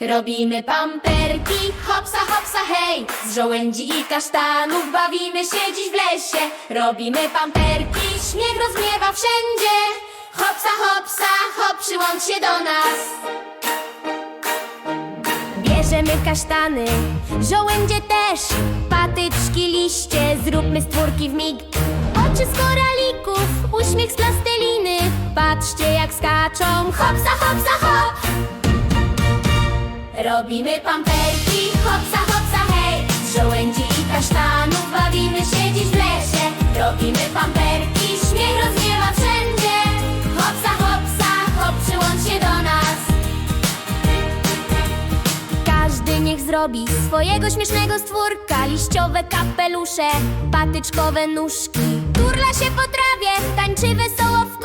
Robimy pamperki, hopsa, hopsa, hej! Z żołędzi i kasztanów bawimy się dziś w lesie. Robimy pamperki, śnieg rozmiewa wszędzie. Hopsa, hopsa, hop, przyłącz się do nas. Bierzemy kasztany, żołędzie też. Patyczki, liście, zróbmy stwórki w mig. Oczy z koralików, uśmiech z plasteliny. Patrzcie jak skaczą, hopsa, hopsa, hop Robimy pamperki, hopsa, hopsa, hej. Z żołędzi i kasztanów bawimy się dziś w lesie. Robimy pamperki, śmiech rozwiewa wszędzie. Hopsa, hopsa, hop, przyłącz się do nas. Każdy niech zrobi swojego śmiesznego stwórka. Liściowe kapelusze, patyczkowe nóżki. Turla się po trawie, tańczy wesoło w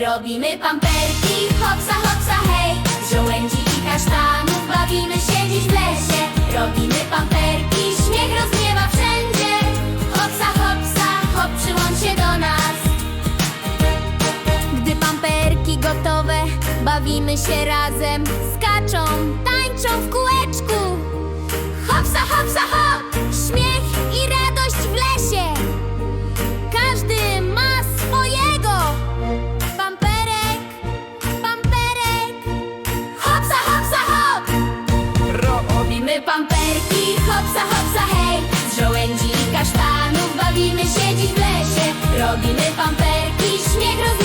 Robimy pamperki, hopsa, hopsa, hej. Z żołędzi i kasztanów bawimy się dziś w lesie. Robimy pamperki, śmiech rozmiewa wszędzie. Hopsa, hopsa, hop, przyłącz się do nas. Gdy pamperki gotowe, bawimy się razem. Skaczą, tańczą pamperki, hopsa, hopsa, hej. Z żołędzi i kasztanów bawimy się dziś w lesie. Robimy pamperki, śnieg rozumie